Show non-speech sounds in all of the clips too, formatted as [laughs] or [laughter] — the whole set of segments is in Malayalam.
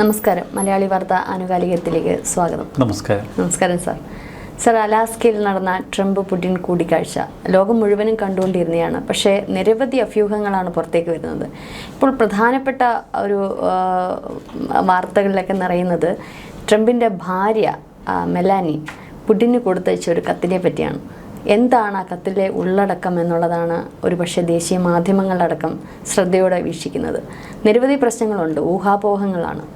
നമസ്കാരം. മലയാളി വാർത്ത ആനുകാലികത്തിലേക്ക് സ്വാഗതം. നമസ്കാരം. നമസ്കാരം സാർ. സാർ അലാസ്കയിൽ നടന്ന ട്രംപ് പുടിൻ കൂടിക്കാഴ്ച ലോകം മുഴുവനും കണ്ടുകൊണ്ടിരുന്നതാണ് പക്ഷേ നിരവധി അഭ്യൂഹങ്ങളാണ് പുറത്തേക്ക് വരുന്നത്. ഇപ്പോൾ പ്രധാനപ്പെട്ട ഒരു വാർത്തകളിലൊക്കെ നിറയുന്നത് ട്രംപിന്റെ ഭാര്യ മെലാനി പുടിന് കൊടുത്തയച്ച ഒരു കത്തിനെ പറ്റിയാണ്. എന്താണ് ആ കത്തിലെ ഉള്ളടക്കം എന്നുള്ളതാണ് ഒരുപക്ഷെ ദേശീയ മാധ്യമങ്ങളടക്കം ശ്രദ്ധയോടെ വീക്ഷിക്കുന്നത്. നിരവധി പ്രശ്നങ്ങളുണ്ട് ഊഹാപോഹങ്ങളാണ്.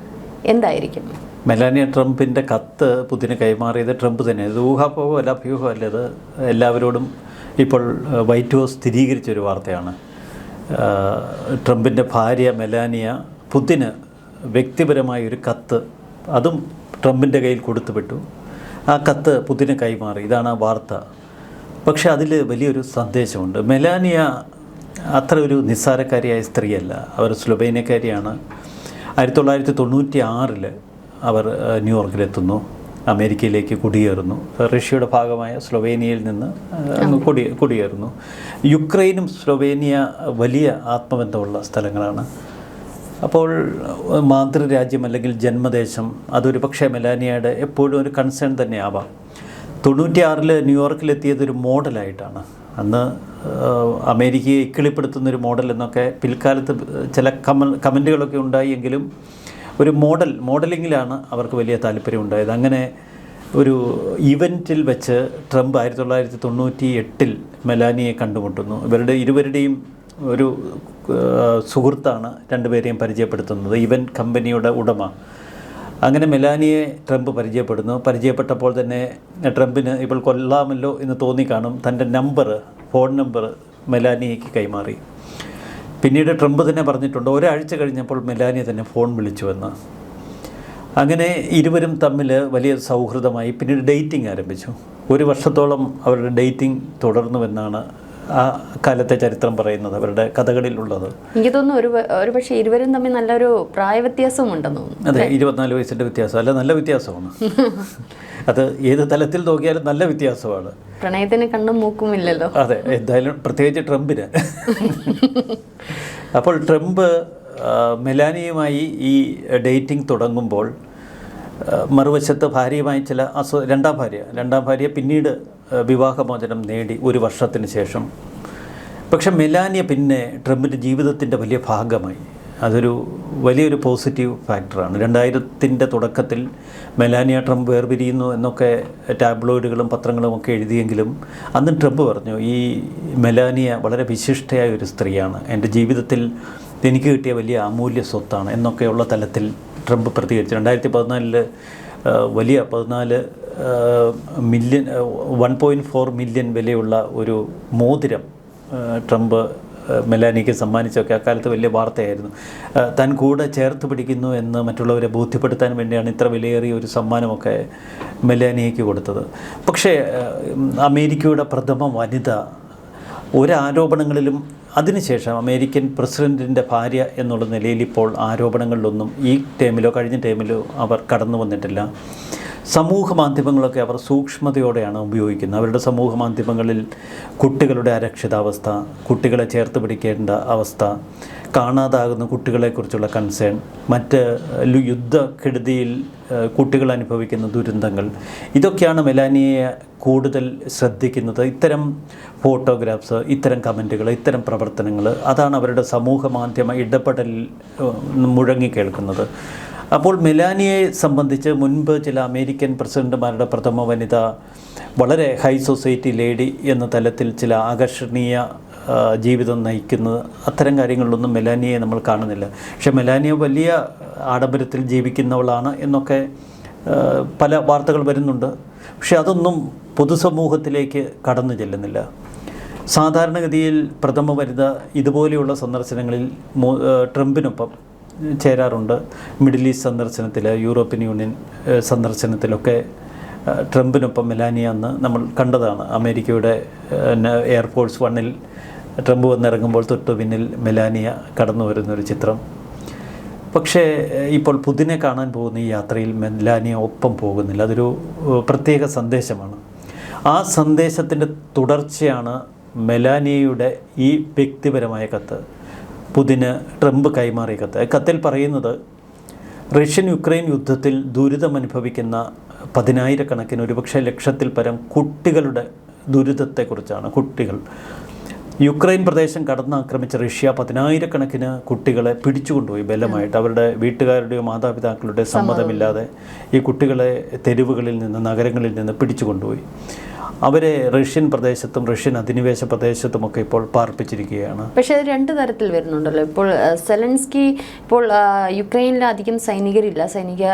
എന്തായിരിക്കും? മെലാനിയ ട്രംപിന്റെ കത്ത് പുതിന് കൈമാറിയത് ട്രംപ് തന്നെ ഇത് ഊഹാപോഹമല്ല അഭ്യൂഹമല്ല ഇത് എല്ലാവരോടും ഇപ്പോൾ വൈറ്റ് ഹൗസ് സ്ഥിരീകരിച്ചൊരു വാർത്തയാണ്. ട്രംപിന്റെ ഭാര്യ മെലാനിയ പുതിന് വ്യക്തിപരമായ ഒരു കത്ത് അതും ട്രംപിന്റെ കയ്യിൽ കൊടുത്തുവിട്ടു. ആ കത്ത് പുതിന് കൈമാറി. ഇതാണ് ആ വാർത്ത. പക്ഷേ അതിൽ വലിയൊരു സന്ദേശമുണ്ട്. മെലാനിയ അത്ര ഒരു നിസ്സാരക്കാരിയായ സ്ത്രീയല്ല. അവർ സ്ലൊബേനിയക്കാരിയാണ് ആയിരത്തി തൊള്ളായിരത്തി തൊണ്ണൂറ്റി ആറിൽ അവർ ന്യൂയോർക്കിലെത്തുന്നു. അമേരിക്കയിലേക്ക് കുടിയേറുന്നു. റഷ്യയുടെ ഭാഗമായ സ്ലൊവേനിയയിൽ നിന്ന് കുടി കുടിയേറുന്നു. യുക്രൈനും സ്ലൊവേനിയ വലിയ ആത്മബന്ധമുള്ള സ്ഥലങ്ങളാണ്. അപ്പോൾ മാതൃരാജ്യം അല്ലെങ്കിൽ ജന്മദേശം അതൊരു പക്ഷേ മെലാനിയയുടെ എപ്പോഴും ഒരു കൺസേൺ തന്നെയാവാം. തൊണ്ണൂറ്റിയാറിൽ ന്യൂയോർക്കിലെത്തിയത് ഒരു മോഡലായിട്ടാണ് അന്ന് അമേരിക്കയെ ഇക്കിളിപ്പെടുത്തുന്ന ഒരു മോഡൽ എന്നൊക്കെ പിൽക്കാലത്ത് ചില കമ കമന്റുകളൊക്കെ ഉണ്ടായി എങ്കിലും ഒരു മോഡൽ മോഡലിങ്ങിലാണ് അവർക്ക് വലിയ താല്പര്യം ഉണ്ടായത്. അങ്ങനെ ഒരു ഇവന്റിൽ വെച്ച് ട്രംപ് ആയിരത്തി തൊള്ളായിരത്തി തൊണ്ണൂറ്റി എട്ടിൽ മെലാനിയെ കണ്ടുമുട്ടുന്നു. ഇവരുടെ ഇരുവരുടെയും ഒരു സുഹൃത്താണ് രണ്ടുപേരെയും പരിചയപ്പെടുത്തുന്നത്. ഇവൻ കമ്പനിയുടെ ഉടമ. അങ്ങനെ മെലാനിയെ ട്രംപ് പരിചയപ്പെടുന്നു. പരിചയപ്പെട്ടപ്പോൾ തന്നെ ട്രംപിന് ഇപ്പോൾ കൊല്ലാമല്ലോ എന്ന് തോന്നിക്കാണും തന്റെ നമ്പർ ഫോൺ നമ്പർ മെലാനിയയ്ക്ക് കൈമാറി. പിന്നീട് ട്രംപ് തന്നെ പറഞ്ഞിട്ടുണ്ട് ഒരാഴ്ച കഴിഞ്ഞപ്പോൾ മെലാനിയ തന്നെ ഫോൺ വിളിച്ചുവെന്ന്. അങ്ങനെ ഇരുവരും തമ്മിൽ വലിയ സൗഹൃദമായി പിന്നീട് ഡേറ്റിംഗ് ആരംഭിച്ചു. ഒരു വർഷത്തോളം അവരുടെ ഡേറ്റിംഗ് തുടർന്നുവെന്നാണ് ആ കാലത്തെ ചരിത്രം പറയുന്നത് അവരുടെ കഥകളിലുള്ളത്. എനിക്ക് തോന്നുന്നു ഒരു ഒരു പക്ഷേ ഇരുവരും തമ്മിൽ നല്ലൊരു പ്രായ വ്യത്യാസവും ഉണ്ടെന്ന് തോന്നുന്നു അതെ ഇരുപത്തിനാല് വയസ്സിന്റെ വ്യത്യാസം. അല്ല നല്ല വ്യത്യാസമാണ്. [laughs] അത് ഏത് തലത്തിൽ നോക്കിയാലും നല്ല വ്യത്യാസമാണ്. പ്രണയത്തിന് കണ്ണും മൂക്കും ഇല്ലല്ലോ. അതെ എന്തായാലും പ്രത്യേകിച്ച് ട്രംപിന്. അപ്പോൾ ട്രംപ് മെലാനിയുമായി ഈ ഡേറ്റിംഗ് തുടങ്ങുമ്പോൾ മറുവശത്ത് ഭാര്യയുമായി ചില അസു രണ്ടാം ഭാര്യ രണ്ടാം ഭാര്യ പിന്നീട് വിവാഹമോചനം നേടി ഒരു വർഷത്തിന് ശേഷം. പക്ഷെ മെലാനിയ പിന്നെ ട്രംപിന്റെ ജീവിതത്തിന്റെ വലിയ ഭാഗമായി. അതൊരു വലിയൊരു പോസിറ്റീവ് ഫാക്ടറാണ്. രണ്ടായിരത്തിന്റെ തുടക്കത്തിൽ മെലാനിയ ട്രംപ് വേർപിരിയുന്നു എന്നൊക്കെ ടാബ്ലോയിഡുകളും പത്രങ്ങളും ഒക്കെ എഴുതിയെങ്കിലും അന്ന് ട്രംപ് പറഞ്ഞു ഈ മെലാനിയ വളരെ വിശിഷ്ടയായ ഒരു സ്ത്രീയാണ്. എന്റെ ജീവിതത്തിൽ എനിക്ക് കിട്ടിയ വലിയ അമൂല്യ സ്വത്താണ് എന്നൊക്കെയുള്ള തലത്തിൽ ട്രംപ് പ്രതികരിച്ചു. രണ്ടായിരത്തി പതിനാലിൽ വലിയ പതിനാല് million one point four million വിലയുള്ള ഒരു മോതിരം ട്രംപ് മെലാനിക്ക് സമ്മാനിച്ചൊക്കെ അക്കാലത്ത് വലിയ വാർത്തയായിരുന്നു. താൻ കൂടെ ചേർത്ത് പിടിക്കുന്നു എന്ന് മറ്റുള്ളവരെ ബോധ്യപ്പെടുത്താൻ വേണ്ടിയാണ് ഇത്ര വിലയേറിയ ഒരു സമ്മാനമൊക്കെ മെലാനിയയ്ക്ക് കൊടുത്തത്. പക്ഷേ അമേരിക്കയുടെ പ്രഥമ വനിത ഒരാരോപണങ്ങളിലും അതിനുശേഷം അമേരിക്കൻ പ്രസിഡന്റിന്റെ ഭാര്യ എന്നുള്ള നിലയിൽ ഇപ്പോൾ ആരോപണങ്ങളിലൊന്നും ഈ ടൈമിലോ കഴിഞ്ഞ ടൈമിലോ അവർ കടന്നു വന്നിട്ടില്ല. സമൂഹ മാധ്യമങ്ങളൊക്കെ അവർ സൂക്ഷ്മതയോടെയാണ് ഉപയോഗിക്കുന്നത്. അവരുടെ സമൂഹ മാധ്യമങ്ങളിൽ കുട്ടികളുടെ അരക്ഷിതാവസ്ഥ കുട്ടികളെ ചേർത്ത് പിടിക്കേണ്ട അവസ്ഥ കാണാതാകുന്ന കുട്ടികളെക്കുറിച്ചുള്ള കൺസേൺ മറ്റ് യുദ്ധക്കെടുതിയിൽ കുട്ടികൾ അനുഭവിക്കുന്ന ദുരന്തങ്ങൾ ഇതൊക്കെയാണ് മെലാനിയെ കൂടുതൽ ശ്രദ്ധിക്കുന്നത്. ഇത്തരം ഫോട്ടോഗ്രാഫ്സ് ഇത്തരം കമന്റുകൾ ഇത്തരം പ്രവർത്തനങ്ങൾ അതാണ് അവരുടെ സമൂഹ മാധ്യമ ഇടപെടൽ മുഴങ്ങി മുഴങ്ങിക്കേൾക്കുന്നത് അപ്പോൾ മെലാനിയെ സംബന്ധിച്ച് മുൻപ് ചില അമേരിക്കൻ പ്രസിഡന്റുമാരുടെ പ്രഥമ വനിത വളരെ ഹൈ സൊസൈറ്റി ലേഡി എന്ന തലത്തിൽ ചില ആകർഷണീയ ജീവിതം നയിക്കുന്നത് അത്തരം കാര്യങ്ങളിലൊന്നും മെലാനിയെ നമ്മൾ കാണുന്നില്ല. പക്ഷെ മെലാനിയ വലിയ ആഡംബരത്തിൽ ജീവിക്കുന്നവളാണ് എന്നൊക്കെ പല വാർത്തകൾ വരുന്നുണ്ട്. പക്ഷെ അതൊന്നും പൊതുസമൂഹത്തിലേക്ക് കടന്നു ചെല്ലുന്നില്ല. സാധാരണഗതിയിൽ പ്രഥമ വനിത ഇതുപോലെയുള്ള സന്ദർശനങ്ങളിൽ ട്രംപിനൊപ്പം ചേരാറുണ്ട്. മിഡിൽ ഈസ്റ്റ് സന്ദർശനത്തിൽ യൂറോപ്യൻ യൂണിയൻ സന്ദർശനത്തിലൊക്കെ ട്രംപിനൊപ്പം മെലാനിയ അന്ന് നമ്മൾ കണ്ടതാണ്. അമേരിക്കയുടെ എയർഫോഴ്സ് വണ്ണിൽ ട്രംപ് വന്നിറങ്ങുമ്പോൾ തൊട്ട് പിന്നിൽ മെലാനിയ കടന്നു വരുന്നൊരു ചിത്രം. പക്ഷേ ഇപ്പോൾ പുതിനെ കാണാൻ പോകുന്ന ഈ യാത്രയിൽ മെലാനിയ ഒപ്പം പോകുന്നില്ല. അതൊരു പ്രത്യേക സന്ദേശമാണ്. ആ സന്ദേശത്തിന്റെ തുടർച്ചയാണ് മെലാനിയയുടെ ഈ വ്യക്തിപരമായ കത്ത്. പുതിന് ട്രംപ് കൈമാറിയ കത്ത്. കത്തിൽ പറയുന്നത് റഷ്യൻ യുക്രൈൻ യുദ്ധത്തിൽ ദുരിതമനുഭവിക്കുന്ന പതിനായിരക്കണക്കിന് ഒരുപക്ഷെ ലക്ഷത്തിൽ പരം കുട്ടികളുടെ ദുരിതത്തെക്കുറിച്ചാണ് കുട്ടികൾ. യുക്രൈൻ പ്രദേശം കടന്നാക്രമിച്ച റഷ്യ പതിനായിരക്കണക്കിന് കുട്ടികളെ പിടിച്ചുകൊണ്ടുപോയി ബലമായിട്ട്. അവരുടെ വീട്ടുകാരുടെയോ മാതാപിതാക്കളുടെ സമ്മതമില്ലാതെ ഈ കുട്ടികളെ തെരുവുകളിൽ നിന്ന് നഗരങ്ങളിൽ നിന്ന് പിടിച്ചുകൊണ്ടുപോയി. അവരെ റഷ്യൻ പ്രദേശത്തും റഷ്യൻ അധിനിവേശ പ്രദേശത്തുമൊക്കെ ഇപ്പോൾ പാർപ്പിച്ചിരിക്കുകയാണ്. പക്ഷേ അത് രണ്ട് തരത്തിൽ വരുന്നുണ്ടല്ലോ. ഇപ്പോൾ സെലൻസ്കി ഇപ്പോൾ യുക്രൈനിൽ അധികം സൈനികരില്ല. സൈനിക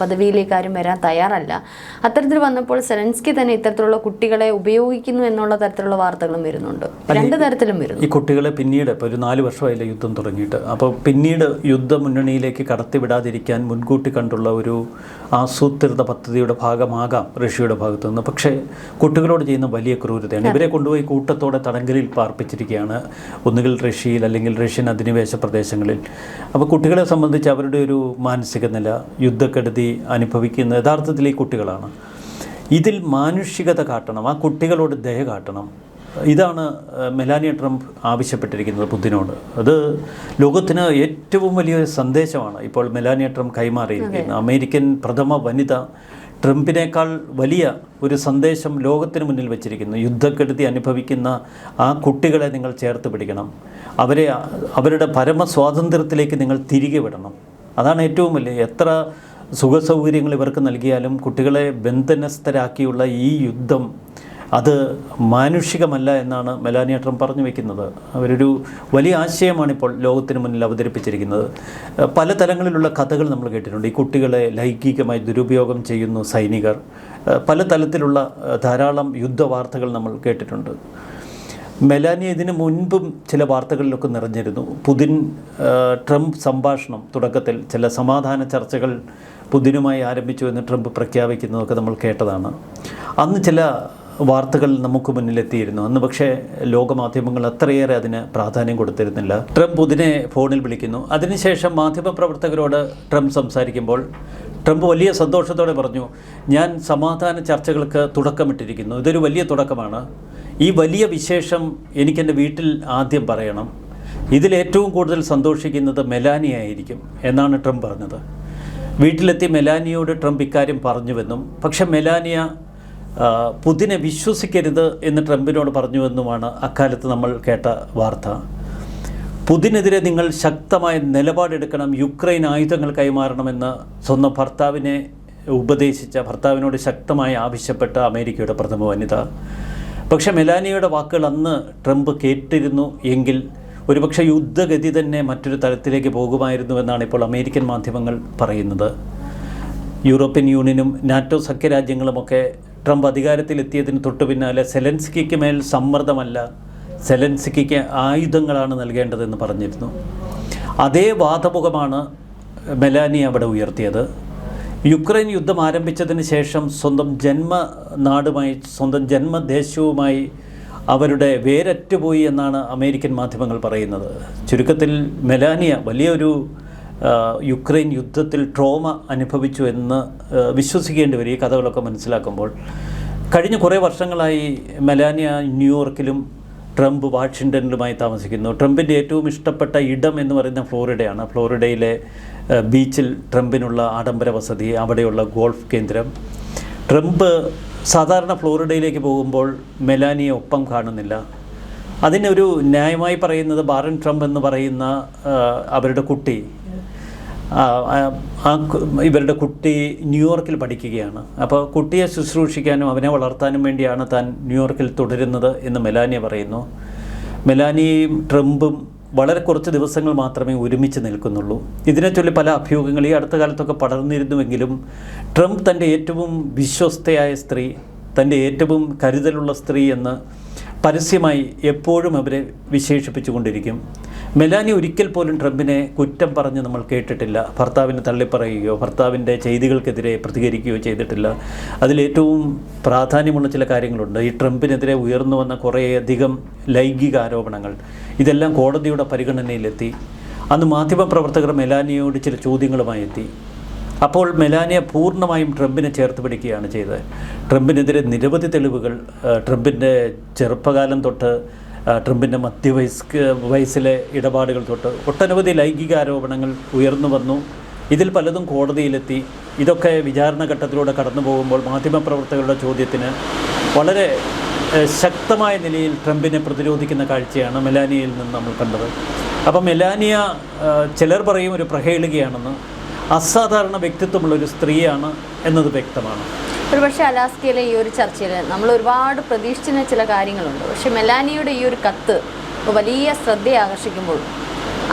പദവിയിലേക്ക് ആരും വരാൻ തയ്യാറല്ല. അത്തരത്തിൽ വന്നപ്പോൾ സെലൻസ്കി തന്നെ ഇത്തരത്തിലുള്ള കുട്ടികളെ ഉപയോഗിക്കുന്നു എന്നുള്ള തരത്തിലുള്ള വാർത്തകളും വരുന്നുണ്ട്. രണ്ട് തരത്തിലും വരുന്നു. ഈ കുട്ടികളെ പിന്നീട് ഇപ്പോൾ ഒരു നാല് വർഷമായില്ല യുദ്ധം തുടങ്ങിയിട്ട്. അപ്പോൾ പിന്നീട് യുദ്ധ മുന്നണിയിലേക്ക് കടത്തിവിടാതിരിക്കാൻ മുൻകൂട്ടി കണ്ടുള്ള ഒരു ആസൂത്രിത പദ്ധതിയുടെ ഭാഗമാകാം റഷ്യയുടെ ഭാഗത്തു നിന്ന് പക്ഷേ കുട്ടികളോട് ചെയ്യുന്ന വലിയ ക്രൂരതയാണ്. ഇവരെ കൊണ്ടുപോയി കൂട്ടത്തോടെ തടങ്കലിൽ പാർപ്പിച്ചിരിക്കുകയാണ് ഒന്നുകിൽ റഷ്യയിൽ അല്ലെങ്കിൽ റഷ്യൻ അധിനിവേശ പ്രദേശങ്ങളിൽ. അപ്പോൾ കുട്ടികളെ സംബന്ധിച്ച് അവരുടെ ഒരു മാനസിക നില യുദ്ധക്കെടുതി അനുഭവിക്കുന്ന യഥാർത്ഥത്തിൽ ഈ കുട്ടികളാണ്. ഇതിൽ മാനുഷികത കാട്ടണം ആ കുട്ടികളോട് ദയ കാട്ടണം. ഇതാണ് മെലാനിയ ട്രംപ് ആവശ്യപ്പെട്ടിരിക്കുന്നത് പുതിനോട്. അത് ലോകത്തിന് ഏറ്റവും വലിയൊരു സന്ദേശമാണ് ഇപ്പോൾ മെലാനിയ ട്രംപ് കൈമാറിയിരിക്കുന്നത്. അമേരിക്കൻ പ്രഥമ വനിത ട്രംപിനേക്കാൾ വലിയ ഒരു സന്ദേശം ലോകത്തിന് മുന്നിൽ വെച്ചിരിക്കുന്നു. യുദ്ധക്കെടുതി അനുഭവിക്കുന്ന ആ കുട്ടികളെ നിങ്ങൾ ചേർത്ത് പിടിക്കണം. അവരെ അവരുടെ പരമസ്വാതന്ത്ര്യത്തിലേക്ക് നിങ്ങൾ തിരികെ വിടണം. അതാണ് ഏറ്റവും വലിയ എത്ര സുഖസൗകര്യങ്ങൾ ഇവർക്ക് നൽകിയാലും കുട്ടികളെ ബന്ധനസ്ഥരാക്കിയുള്ള ഈ യുദ്ധം അത് മാനുഷികമല്ല എന്നാണ് മെലാനിയ ട്രംപ് പറഞ്ഞു വെക്കുന്നത്. അവരൊരു വലിയ ആശയമാണ് ഇപ്പോൾ ലോകത്തിന് മുന്നിൽ അവതരിപ്പിച്ചിരിക്കുന്നത്. പല തലങ്ങളിലുള്ള കഥകൾ നമ്മൾ കേട്ടിട്ടുണ്ട്. ഈ കുട്ടികളെ ലൈംഗികമായി ദുരുപയോഗം ചെയ്യുന്നു സൈനികർ. പല തലത്തിലുള്ള ധാരാളം യുദ്ധവാർത്തകൾ നമ്മൾ കേട്ടിട്ടുണ്ട്. മെലാനിയ ഇതിനു മുൻപും ചില വാർത്തകളിലൊക്കെ നിറഞ്ഞിരുന്നു. പുതിൻ ട്രംപ് സംഭാഷണം തുടക്കത്തിൽ ചില സമാധാന ചർച്ചകൾ പുതിനുമായി ആരംഭിച്ചു എന്ന് ട്രംപ് പ്രഖ്യാപിക്കുന്നതൊക്കെ നമ്മൾ കേട്ടതാണ്. അന്ന് ചില വാർത്തകൾ നമുക്ക് മുന്നിലെത്തിയിരുന്നു. അന്ന് പക്ഷേ ലോകമാധ്യമങ്ങൾ അത്രയേറെ അതിന് പ്രാധാന്യം കൊടുത്തിരുന്നില്ല. ട്രംപ് പുതിനെ ഫോണിൽ വിളിക്കുന്നു. അതിനുശേഷം മാധ്യമപ്രവർത്തകരോട് ട്രംപ് സംസാരിക്കുമ്പോൾ ട്രംപ് വലിയ സന്തോഷത്തോടെ പറഞ്ഞു ഞാൻ സമാധാന ചർച്ചകൾക്ക് തുടക്കമിട്ടിരിക്കുന്നു. ഇതൊരു വലിയ തുടക്കമാണ്. ഈ വലിയ വിശേഷം എനിക്കെന്റെ വീട്ടിൽ ആദ്യം പറയണം. ഇതിലേറ്റവും കൂടുതൽ സന്തോഷിക്കുന്നത് മെലാനിയായിരിക്കും എന്നാണ് ട്രംപ് പറഞ്ഞത്. വീട്ടിലെത്തി മെലാനിയോട് ട്രംപ് ഇക്കാര്യം പറഞ്ഞുവെന്നും പക്ഷെ മെലാനിയ പുതിനെ വിശ്വസിക്കരുത് എന്ന് ട്രംപിനോട് പറഞ്ഞുവെന്നുമാണ് അക്കാലത്ത് നമ്മൾ കേട്ട വാർത്ത. പുതിനെതിരെ നിങ്ങൾ ശക്തമായ നിലപാടെടുക്കണം യുക്രൈൻ ആയുധങ്ങൾ കൈമാറണമെന്ന് സ്വന്തം ഭർത്താവിനെ ഉപദേശിച്ച ഭർത്താവിനോട് ശക്തമായി ആവശ്യപ്പെട്ട അമേരിക്കയുടെ പ്രഥമ വനിത. പക്ഷേ മെലാനിയയുടെ വാക്കുകൾ അന്ന് ട്രംപ് കേട്ടിരുന്നു എങ്കിൽ ഒരുപക്ഷെ യുദ്ധഗതി തന്നെ മറ്റൊരു തലത്തിലേക്ക് പോകുമായിരുന്നുവെന്നാണ് ഇപ്പോൾ അമേരിക്കൻ മാധ്യമങ്ങൾ പറയുന്നത്. യൂറോപ്യൻ യൂണിയനും നാറ്റോ സഖ്യരാജ്യങ്ങളുമൊക്കെ ട്രംപ് അധികാരത്തിലെത്തിയതിന് തൊട്ടു പിന്നാലെ സെലൻസ്കിക്ക് മേൽ സമ്മർദ്ദമല്ല സെലൻസ്കിക്ക് ആയുധങ്ങളാണ് നൽകേണ്ടതെന്ന് പറഞ്ഞിരുന്നു. അതേ വാദമുഖമാണ് മെലാനി അവിടെ ഉയർത്തിയത്. യുക്രൈൻ യുദ്ധം ആരംഭിച്ചതിന് ശേഷം സ്വന്തം ജന്മ നാടുമായി സ്വന്തം ജന്മദേശവുമായി അവരുടെ വേരറ്റുപോയി എന്നാണ് അമേരിക്കൻ മാധ്യമങ്ങൾ പറയുന്നത്. ചുരുക്കത്തിൽ മെലാനിയ വലിയൊരു യുക്രൈൻ യുദ്ധത്തിൽ ട്രോമ അനുഭവിച്ചു എന്ന് വിശ്വസിക്കേണ്ടി വരും ഈ കഥകളൊക്കെ മനസ്സിലാക്കുമ്പോൾ. കഴിഞ്ഞ കുറേ വർഷങ്ങളായി മെലാനിയ ന്യൂയോർക്കിലും ട്രംപ് വാഷിങ്ടണിലുമായി താമസിക്കുന്നു. ട്രംപിന്റെ ഏറ്റവും ഇഷ്ടപ്പെട്ട ഇടം എന്ന് പറയുന്ന ഫ്ലോറിഡയാണ്. ഫ്ലോറിഡയിലെ ബീച്ചിൽ ട്രംപിനുള്ള ആഡംബര വസതി അവിടെയുള്ള ഗോൾഫ് കേന്ദ്രം. ട്രംപ് സാധാരണ ഫ്ലോറിഡയിലേക്ക് പോകുമ്പോൾ മെലാനിയെ ഒപ്പം കാണുന്നില്ല. അതിനൊരു ന്യായമായി പറയുന്നത് ബാറൻ ട്രംപ് എന്ന് പറയുന്ന അവരുടെ കുട്ടി ആ, ഇവരുടെ കുട്ടി ന്യൂയോർക്കിൽ പഠിക്കുകയാണ്. അപ്പോൾ കുട്ടിയെ ശുശ്രൂഷിക്കാനും അവനെ വളർത്താനും വേണ്ടിയാണ് താൻ ന്യൂയോർക്കിൽ തുടരുന്നത് എന്ന് മെലാനിയ പറയുന്നു. മെലാനിയും ട്രംപും വളരെ കുറച്ച് ദിവസങ്ങൾ മാത്രമേ ഒരുമിച്ച് നിൽക്കുന്നുള്ളൂ. ഇതിനെ ചൊല്ലി പല അഭ്യൂഹങ്ങൾ ഈ അടുത്ത കാലത്തൊക്കെ പടർന്നിരുന്നുവെങ്കിലും ട്രംപ് തന്റെ ഏറ്റവും വിശ്വസ്തയായ സ്ത്രീ തന്റെ ഏറ്റവും കരുതലുള്ള സ്ത്രീ എന്ന് പരസ്യമായി എപ്പോഴും അവരെ വിശേഷിപ്പിച്ചുകൊണ്ടിരിക്കും. മെലാനി ഒരിക്കൽ പോലും ട്രംപിനെ കുറ്റം പറഞ്ഞ് നമ്മൾ കേട്ടിട്ടില്ല. ഭർത്താവിനെ തള്ളിപ്പറയുകയോ ഭർത്താവിന്റെ ചെയ്തികൾക്കെതിരെ പ്രതികരിക്കുകയോ ചെയ്തിട്ടില്ല. അതിലേറ്റവും പ്രാധാന്യമുള്ള ചില കാര്യങ്ങളുണ്ട്. ഈ ട്രംപിനെതിരെ ഉയർന്നു വന്ന കുറേയധികം ലൈംഗിക ആരോപണങ്ങൾ. ഇതെല്ലാം കോടതിയുടെ പരിഗണനയിലെത്തി. അന്ന് മാധ്യമപ്രവർത്തകർ മെലാനിയോട് ചില ചോദ്യങ്ങളുമായി എത്തി. അപ്പോൾ മെലാനിയ പൂർണമായും ട്രംപിനെ ചേർത്ത് പിടിക്കുകയാണ് ചെയ്തത്. ട്രംപിനെതിരെ നിരവധി തെളിവുകൾ ട്രംപിന്റെ ചെറുപ്പകാലം തൊട്ട് ട്രംപിന്റെ മധ്യവയസ്ക വയസ്സിലെ ഇടപാടുകൾ തൊട്ട് ഒട്ടനവധി ലൈംഗിക ആരോപണങ്ങൾ ഉയർന്നു വന്നു. ഇതിൽ പലതും കോടതിയിലെത്തി. ഇതൊക്കെ വിചാരണ ഘട്ടത്തിലൂടെ കടന്നു പോകുമ്പോൾ മാധ്യമപ്രവർത്തകരുടെ ചോദ്യത്തിന് വളരെ ശക്തമായ നിലയിൽ ട്രംപിനെ പ്രതിരോധിക്കുന്ന കാഴ്ചയാണ് മെലാനിയയിൽ നിന്ന് നമ്മൾ കണ്ടത്. അപ്പം മെലാനിയ ചിലർ പറയും ഒരു പ്രഹേളികയാണെന്ന്. അസാധാരണ വ്യക്തിത്വമുള്ള ഒരു സ്ത്രീയാണ് എന്നത് വ്യക്തമാണ്. ഒരുപക്ഷെ അലാസ്കയിലെ ഈ ഒരു ചർച്ചയിൽ നമ്മൾ ഒരുപാട് പ്രതീക്ഷിച്ചിരുന്ന ചില കാര്യങ്ങളുണ്ട്. പക്ഷെ മെലാനിയുടെ ഈ ഒരു കത്ത് വലിയ ശ്രദ്ധയെ ആകർഷിക്കുമ്പോൾ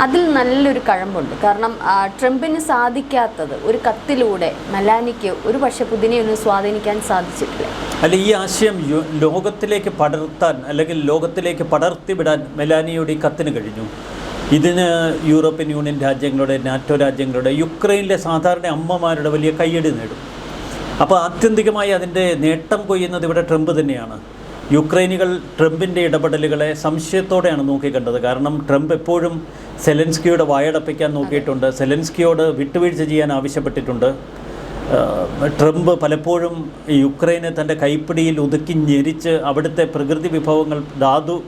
അതിൽ നല്ലൊരു കഴമ്പുണ്ട്. കാരണം ട്രംപിന് സാധിക്കാത്തത് ഒരു കത്തിലൂടെ മെലാനിക്ക് ഒരു പക്ഷെ പുതിനെ ഒന്ന് സ്വാധീനിക്കാൻ സാധിച്ചിട്ടില്ല. അല്ല ഈ ആശയം ലോകത്തിലേക്ക് പടർത്താൻ അല്ലെങ്കിൽ ലോകത്തിലേക്ക് പടർത്തിവിടാൻ മെലാനിയുടെ ഈ കത്തിന് കഴിഞ്ഞു. ഇതിന് യൂറോപ്യൻ യൂണിയൻ രാജ്യങ്ങളുടെ നാറ്റോ രാജ്യങ്ങളുടെ യുക്രൈനിലെ സാധാരണ അമ്മമാരുടെ വലിയ കയ്യടി നേടും. അപ്പോൾ ആത്യന്തികമായി അതിന്റെ നേട്ടം കൊയ്യുന്നത് ഇവിടെ ട്രംപ് തന്നെയാണ്. യുക്രൈനികൾ ട്രംപിന്റെ ഇടപെടലുകളെ സംശയത്തോടെയാണ് നോക്കിക്കണ്ടത്. കാരണം ട്രംപ് എപ്പോഴും സെലൻസ്കിയുടെ വായടപ്പിക്കാൻ നോക്കിയിട്ടുണ്ട്. സെലൻസ്കിയോട് വിട്ടുവീഴ്ച ചെയ്യാൻ ആവശ്യപ്പെട്ടിട്ടുണ്ട്. ട്രംപ് പലപ്പോഴും യുക്രൈനെ തന്റെ കൈപ്പിടിയിൽ ഒതുക്കി ഞെരിച്ച് അവിടുത്തെ പ്രകൃതി വിഭവങ്ങൾ ധാതു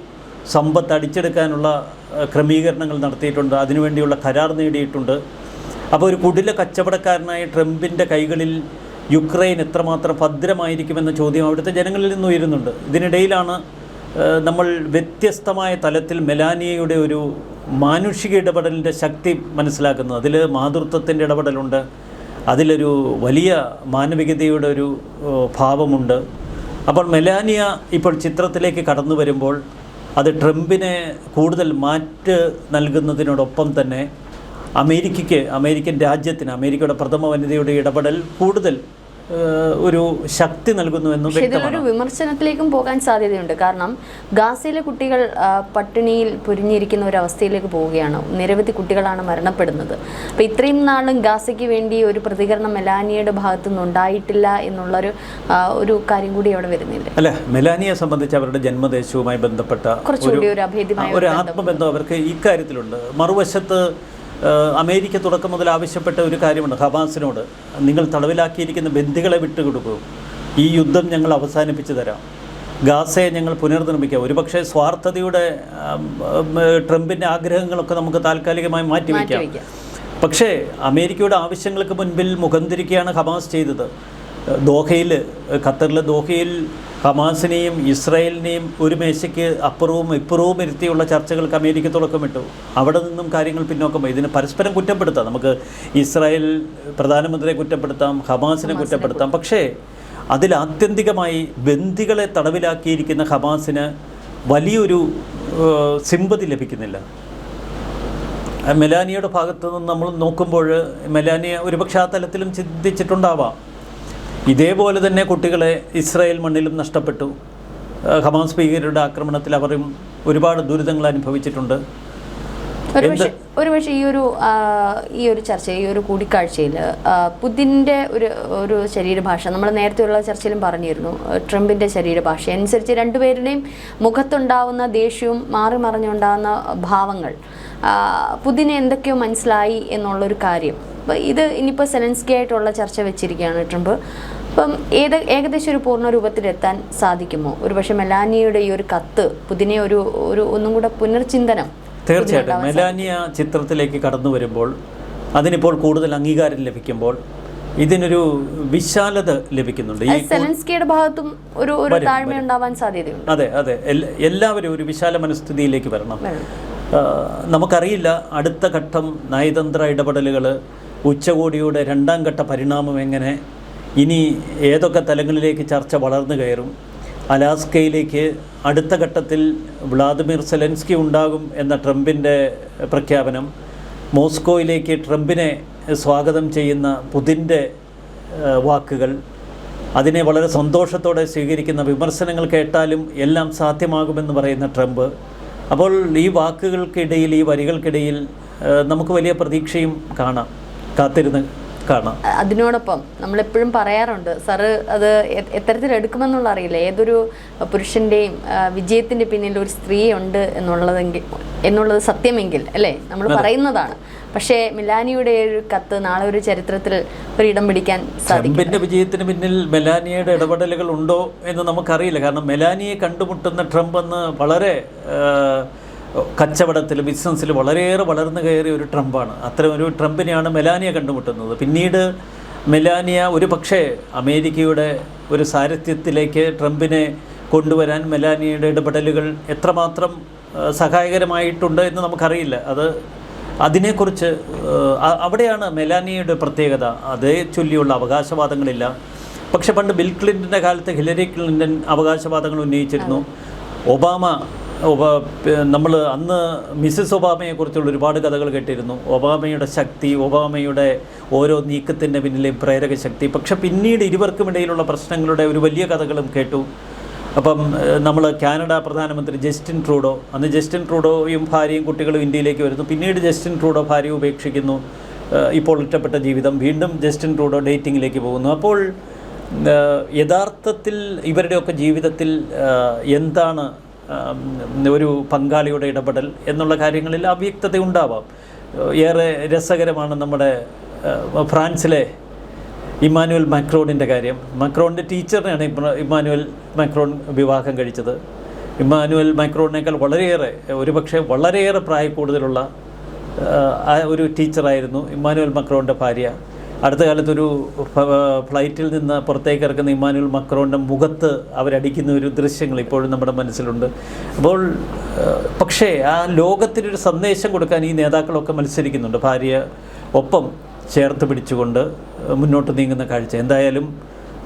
സമ്പത്ത് അടിച്ചെടുക്കാനുള്ള ക്രമീകരണങ്ങൾ നടത്തിയിട്ടുണ്ട്. അതിനുവേണ്ടിയുള്ള കരാർ നേടിയിട്ടുണ്ട്. അപ്പോൾ ഒരു കുടില കച്ചവടക്കാരനായ ട്രംപിന്റെ കൈകളിൽ യുക്രൈൻ എത്രമാത്രം ഭദ്രമായിരിക്കുമെന്ന ചോദ്യം അവിടുത്തെ ജനങ്ങളിൽ നിന്ന് ഉയരുന്നുണ്ട്. ഇതിനിടയിലാണ് നമ്മൾ വ്യത്യസ്തമായ തലത്തിൽ മെലാനിയയുടെ ഒരു മാനുഷിക ഇടപെടലിന്റെ ശക്തി മനസ്സിലാക്കുന്നത്. അതിൽ മാതൃത്വത്തിന്റെ ഇടപെടലുണ്ട്. അതിലൊരു വലിയ മാനവികതയുടെ ഒരു ഭാവമുണ്ട്. അപ്പോൾ മെലാനിയ ഇപ്പോൾ ചിത്രത്തിലേക്ക് കടന്നു വരുമ്പോൾ അത് ട്രംപിനെ കൂടുതൽ മാറ്റ് നൽകുന്നതിനോടൊപ്പം തന്നെ അമേരിക്കയ്ക്ക് അമേരിക്കൻ രാജ്യത്തിന് അമേരിക്കയുടെ പ്രഥമ വനിതയുടെ ഇടപെടൽ കൂടുതൽ ഒരു ശക്തി നൽകുന്നുവെന്നും പക്ഷെ ഇതിലൊരു വിമർശനത്തിലേക്കും പോകാൻ സാധ്യതയുണ്ട്. കാരണം ഗാസയിലെ കുട്ടികൾ പട്ടിണിയിൽ പൊരിഞ്ഞിരിക്കുന്ന ഒരു അവസ്ഥയിലേക്ക് പോവുകയാണ്. നിരവധി കുട്ടികളാണ് മരണപ്പെടുന്നത്. അപ്പോൾ ഇത്രയും നാളും ഗാസയ്ക്ക് വേണ്ടി ഒരു പ്രതികരണം മെലാനിയയുടെ ഭാഗത്തു നിന്ന് ഉണ്ടായിട്ടില്ല എന്നുള്ളൊരു ഒരു കാര്യം കൂടി അവിടെ വരുന്നില്ല? അല്ല മെലാനിയെ സംബന്ധിച്ച് അവരുടെ ജന്മദേശവുമായി ബന്ധപ്പെട്ട കുറച്ചുകൂടി ഒരു അഭേദ്യമായ ഒരു ആത്മബന്ധം അവർക്ക് ഇക്കാര്യത്തിലുണ്ട് മറുവശത്ത് അമേരിക്ക തുടക്കം മുതൽ ആവശ്യപ്പെട്ട ഒരു കാര്യമുണ്ട് ഹമാസിനോട് നിങ്ങൾ തടവിലാക്കിയിരിക്കുന്ന ബന്ദികളെ വിട്ടുകൊടുക്കൂ. ഈ യുദ്ധം ഞങ്ങൾ അവസാനിപ്പിച്ചു തരാം. ഗാസയെ ഞങ്ങൾ പുനർനിർമ്മിക്കാം. ഒരുപക്ഷെ സ്വാർത്ഥതയുടെ ട്രംപിന്റെ ആഗ്രഹങ്ങളൊക്കെ നമുക്ക് താൽക്കാലികമായി മാറ്റിവെക്കാം. മാറ്റിവെക്കാം. പക്ഷേ അമേരിക്കയുടെ ആവശ്യങ്ങൾക്ക് മുൻപിൽ മുഖം തിരിക്കുകയാണ് ഹമാസ് ചെയ്തത്. ദോഹയിൽ ഖത്തറിലെ ദോഹയിൽ ഹമാസിനെയും ഇസ്രായേലിനെയും ഒരു മേശയ്ക്ക് അപ്പുറവും ഇപ്പുറവും ഇരുത്തിയുള്ള ചർച്ചകൾക്ക് അമേരിക്ക തുടക്കമിട്ടു അവിടെ നിന്നും കാര്യങ്ങൾ പിന്നോക്കം പോയി ഇതിന് പരസ്പരം കുറ്റപ്പെടുത്താം. നമുക്ക് ഇസ്രായേൽ പ്രധാനമന്ത്രിയെ കുറ്റപ്പെടുത്താം ഹമാസിനെ കുറ്റപ്പെടുത്താം. പക്ഷേ അതിൽ ആത്യന്തികമായി ബന്ദികളെ തടവിലാക്കിയിരിക്കുന്ന ഹമാസിന് വലിയൊരു സിമ്പതി ലഭിക്കുന്നില്ല. മെലാനിയുടെ മെലാനിയയുടെ ഭാഗത്ത് നിന്ന് നമ്മൾ നോക്കുമ്പോൾ മെലാനിയ ഒരുപക്ഷെ ആ തലത്തിലും ചിന്തിച്ചിട്ടുണ്ടാവാം. ഇതേപോലെ തന്നെ കുട്ടികളെ ഇസ്രായേൽ മണ്ണിലും നഷ്ടപ്പെട്ടു. ഹമാസ് ഭീകരരുടെ ആക്രമണത്തിൽ അവരും ഒരുപാട് ദുരിതങ്ങൾ അനുഭവിച്ചിട്ടുണ്ട്. ഒരുപക്ഷെ ഈ ഒരു ഈ ഒരു ചർച്ച ഈ ഒരു കൂടിക്കാഴ്ചയിൽ പുതിന്റെ ഒരു ഒരു ശരീരഭാഷ നമ്മൾ നേരത്തെയുള്ള ചർച്ചയിലും പറഞ്ഞിരുന്നു ട്രംപിന്റെ ശരീരഭാഷ അനുസരിച്ച് രണ്ടുപേരുടെയും മുഖത്തുണ്ടാവുന്ന ദേഷ്യവും മാറി മറിഞ്ഞുണ്ടാകുന്ന ഭാവങ്ങൾ പുതിന് എന്തൊക്കെയോ മനസ്സിലായി എന്നുള്ളൊരു കാര്യം. ഇത് ഇനിയിപ്പോൾ സെലൻസ്കി ആയിട്ടുള്ള ചർച്ച വെച്ചിരിക്കുകയാണ് ട്രംപ്. അപ്പം ഏത് ഏകദേശം ഒരു പൂർണ രൂപത്തിലെത്താൻ സാധിക്കുമോ? ഒരുപക്ഷെ മെലാനിയുടെ ഈ ഒരു കത്ത് പുതിനെ ഒരു ഒരു ഒന്നും കൂടെ പുനർചിന്തനം തീർച്ചയായിട്ടും. മെലാനിയ ചിത്രത്തിലേക്ക് കടന്നു വരുമ്പോൾ അതിനിപ്പോൾ കൂടുതൽ അംഗീകാരം ലഭിക്കുമ്പോൾ ഇതിനൊരു വിശാലത ലഭിക്കുന്നുണ്ട്. ഈ സെലൻസ്കിയുടെ ഭാഗത്തും ഒരു ഒരു താഴ്മ ഉണ്ടാവാൻ സാധ്യതയുണ്ട്. അതെ അതെ. എല്ലാവരും ഒരു വിശാല മനസ്ഥിതിയിലേക്ക് വരണം. വരണം. നമുക്കറിയില്ല അടുത്ത ഘട്ടം നയതന്ത്ര ഇടപെടലുകൾ ഉച്ചകോടിയുടെ രണ്ടാം ഘട്ട പരിണാമം എങ്ങനെ ഇനി ഏതൊക്കെ തലങ്ങളിലേക്ക് ചർച്ച വളർന്നു കയറും? അലാസ്കയിലേക്ക് അടുത്ത ഘട്ടത്തിൽ വ്ളാദിമിർ സെലൻസ്കി ഉണ്ടാകും എന്ന ട്രംപിന്റെ പ്രഖ്യാപനം മോസ്കോയിലേക്ക് ട്രംപിനെ സ്വാഗതം ചെയ്യുന്ന പുതിന്റെ വാക്കുകൾ അതിനെ വളരെ സന്തോഷത്തോടെ സ്വീകരിക്കുന്ന വിമർശനങ്ങൾ കേട്ടാലും എല്ലാം സാധ്യമാകുമെന്ന് പറയുന്ന ട്രംപ്. അപ്പോൾ ഈ വാക്കുകൾക്കിടയിൽ ഈ വരികൾക്കിടയിൽ നമുക്ക് വലിയ പ്രതീക്ഷയും കാണാം. കാത്തിരുന്ന് കാണാം. അതിനോടൊപ്പം നമ്മളെപ്പോഴും പറയാറുണ്ട് സാറ് അത് എത്തരത്തിൽ എടുക്കുമെന്നുള്ള അറിയില്ല. ഏതൊരു പുരുഷന്റെയും വിജയത്തിന്റെ പിന്നിൽ ഒരു സ്ത്രീ ഉണ്ട് എന്നുള്ളതെങ്കിൽ എന്നുള്ളത് സത്യമെങ്കിൽ അല്ലേ? നമ്മൾ പറയുന്നതാണ്. പക്ഷേ മിലാനിയുടെ ഒരു കത്ത് നാളെ ഒരു ചരിത്രത്തിൽ ഒരു ഇടം പിടിക്കാൻ സാധിക്കും ട്രംപിന്റെ വിജയത്തിന് പിന്നിൽ മെലാനിയയുടെ ഇടപെടലുകൾ ഉണ്ടോ എന്ന് നമുക്കറിയില്ല. കാരണം മെലാനിയെ കണ്ടുമുട്ടുന്ന ട്രംപ് എന്ന് വളരെ കച്ചവടത്തിൽ ബിസിനസ്സിൽ വളരെയേറെ വളർന്നു കയറിയ ഒരു ട്രംപാണ്. അത്തരം ഒരു ട്രംപിനെയാണ് മെലാനിയ കണ്ടുമുട്ടുന്നത്. പിന്നീട് മെലാനിയ ഒരു പക്ഷേ അമേരിക്കയുടെ ഒരു സാരഥ്യത്തിലേക്ക് ട്രംപിനെ കൊണ്ടുവരാൻ മെലാനിയയുടെ ഇടപെടലുകൾ എത്രമാത്രം സഹായകരമായിട്ടുണ്ട് എന്ന് നമുക്കറിയില്ല. അത് അതിനെക്കുറിച്ച് അവിടെയാണ് മെലാനിയയുടെ പ്രത്യേകത. അതേ ചൊല്ലിയുള്ള അവകാശവാദങ്ങളില്ല. പക്ഷെ പണ്ട് ബിൽ ക്ലിന്റന്റെ കാലത്ത് ഹിലരി ക്ലിന്റൻ അവകാശവാദങ്ങൾ ഉന്നയിച്ചിരുന്നു. ഒബാമ നമ്മൾ അന്ന് മിസ്സിസ് ഒബാമയെക്കുറിച്ചുള്ള ഒരുപാട് കഥകൾ കേട്ടിരുന്നു. ഒബാമയുടെ ശക്തി ഒബാമയുടെ ഓരോ നീക്കത്തിന്റെ പിന്നിലെയും പ്രേരക ശക്തി. പക്ഷെ പിന്നീട് ഇരുവർക്കുമിടയിലുള്ള പ്രശ്നങ്ങളുടെ ഒരു വലിയ കഥകളും കേട്ടു. അപ്പം നമ്മൾ കാനഡ പ്രധാനമന്ത്രി ജസ്റ്റിൻ ട്രൂഡോ അന്ന് ജസ്റ്റിൻ ട്രൂഡോയും ഭാര്യയും കുട്ടികളും ഇന്ത്യയിലേക്ക് വരുന്നു. പിന്നീട് ജസ്റ്റിൻ ട്രൂഡോ ഭാര്യ ഉപേക്ഷിക്കുന്നു. ഇപ്പോൾ ഒറ്റപ്പെട്ട ജീവിതം. വീണ്ടും ജസ്റ്റിൻ ട്രൂഡോ ഡേറ്റിങ്ങിലേക്ക് പോകുന്നു. അപ്പോൾ യഥാർത്ഥത്തിൽ ഇവരുടെയൊക്കെ ജീവിതത്തിൽ എന്താണ് ഒരു പങ്കാളിയുടെ ഇടപെടൽ എന്നുള്ള കാര്യങ്ങളിൽ അവ്യക്തത ഉണ്ടാവാം. ഏറെ രസകരമാണ് നമ്മുടെ ഫ്രാൻസിലെ ഇമ്മാനുവൽ മാക്രോണിന്റെ കാര്യം. മാക്രോണിന്റെ ടീച്ചറിനെയാണ് ഇമ്മാനുവൽ മാക്രോൺ വിവാഹം കഴിച്ചത്. ഇമ്മാനുവൽ മാക്രോണിനേക്കാൾ വളരെയേറെ ഒരുപക്ഷെ വളരെയേറെ പ്രായക്കൂടുതലുള്ള ഒരു ടീച്ചറായിരുന്നു ഇമ്മാനുവൽ മക്രോണിന്റെ ഭാര്യ. അടുത്ത കാലത്തൊരു ഫ്ലൈറ്റിൽ നിന്ന് പുറത്തേക്ക് ഇറക്കുന്ന ഇമ്മാനുവൽ മക്രോന്റെ മുഖത്ത് അവരടിക്കുന്ന ഒരു ദൃശ്യങ്ങൾ ഇപ്പോഴും നമ്മുടെ മനസ്സിലുണ്ട്. അപ്പോൾ പക്ഷേ ആ ലോകത്തിനൊരു സന്ദേശം കൊടുക്കാൻ ഈ നേതാക്കളൊക്കെ മത്സരിക്കുന്നുണ്ട്. ഭാര്യ ഒപ്പം ചേർത്ത് പിടിച്ചുകൊണ്ട് മുന്നോട്ട് നീങ്ങുന്ന കാഴ്ച. എന്തായാലും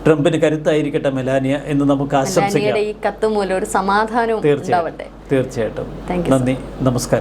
ട്രംപിന് കരുത്തായിരിക്കട്ടെ മെലാനിയ എന്ന് നമുക്ക് ആശംസിക്കാം. ഈ കത്ത് മൂലം ഒരു സമാധാനവും തീർച്ചയായിട്ടും. തീർച്ചയായിട്ടും. നന്ദി. നമസ്കാരം.